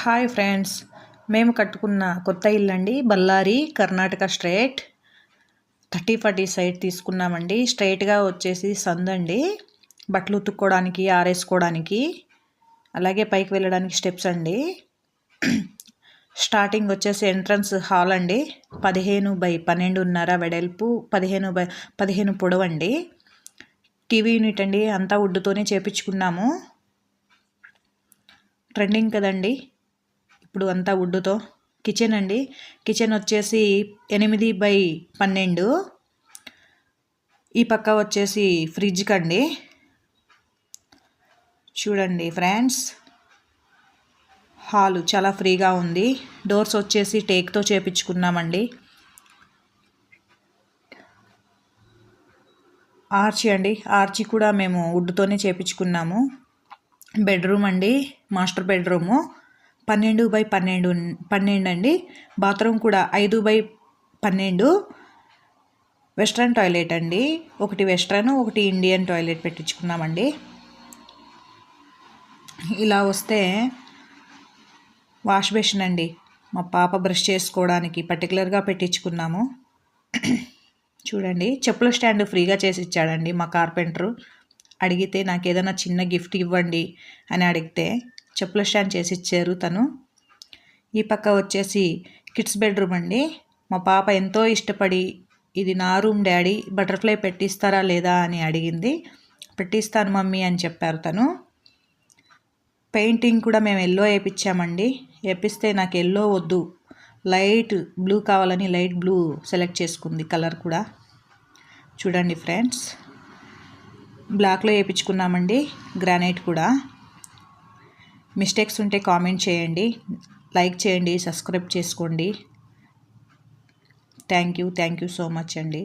Hi friends. మేము కట్టుకున్న కొత్త ఇల్లు అండి Bellary Karnataka straight. Thirty forty side తీసుకున్నామండి. స్ట్రైట్గా వచ్చేసి సందండి. బట్టలు ఉతుక్కోవడానికి ఆరేసుకోవడానికి అలాగే పైకి వెళ్ళడానికి స్టెప్స్ అండి. స్టార్టింగ్ వచ్చేసి ఎంట్రన్స్ హాల్ అండి. పదిహేను బై పన్నెండున్నర వెడల్పు పదిహేను బై పదిహేను పొడవండి. టీవీ యూనిట్ అండి. అంతా వుడ్డుతోనే చేపించుకున్నాము. ట్రెండింగ్ కదండి. ఇప్పుడు అంతా వుడ్డుతో. కిచెన్ అండి. కిచెన్ వచ్చేసి ఎనిమిది బై పన్నెండు. ఈ పక్క వచ్చేసి ఫ్రిడ్జ్ కండి. చూడండి ఫ్రెండ్స్. హాలు చాలా ఫ్రీగా ఉంది. డోర్స్ వచ్చేసి టేక్తో చేపించుకున్నామండి. ఆర్చి అండి. ఆర్చి కూడా మేము వుడ్తోనే చేపించుకున్నాము. బెడ్రూమ్ అండి. Master bedroom. పన్నెండు బై పన్నెండు పన్నెండు అండి బాత్రూమ్ కూడా ఐదు బై పన్నెండు. వెస్ట్రన్ టాయిలెట్ అండి. ఒకటి వెస్ట్రన్ ఒకటి ఇండియన్ టాయిలెట్ పెట్టించుకున్నామండి. ఇలా వస్తే వాష్ బేసిన్ అండి. మా పాప బ్రష్ చేసుకోవడానికి పర్టికులర్గా పెట్టించుకున్నాము. చూడండి చెప్పుల స్టాండ్ ఫ్రీగా చేసి ఇచ్చాడండి మా కార్పెంటరు. అడిగితే నాకు ఏదైనా చిన్న గిఫ్ట్ ఇవ్వండి అని అడిగితే చెప్పుల స్టాండ్ చేసి ఇచ్చారు తను. ఈ పక్క వచ్చేసి కిడ్స్ బెడ్రూమ్ అండి. మా పాప ఎంతో ఇష్టపడి ఇది నా రూమ్ డాడీ బటర్ఫ్లై పెట్టిస్తారా లేదా? అని అడిగింది. పెట్టిస్తాను మమ్మీ అని చెప్పారు తను. పెయింటింగ్ కూడా మేము ఎల్లో వేయించామండి వేపిస్తే నాకు ఎల్లో వద్దు. లైట్ బ్లూ కావాలని లైట్ బ్లూ సెలెక్ట్ చేసుకుంది కలర్ కూడా. చూడండి ఫ్రెండ్స్. బ్లాక్లో వేయించుకున్నామండి గ్రానైట్ కూడా. మిస్టేక్స్ ఉంటే కామెంట్ చేయండి లైక్ చేయండి సబ్స్క్రైబ్ చేసుకోండి. Thank you thank you so much అండి.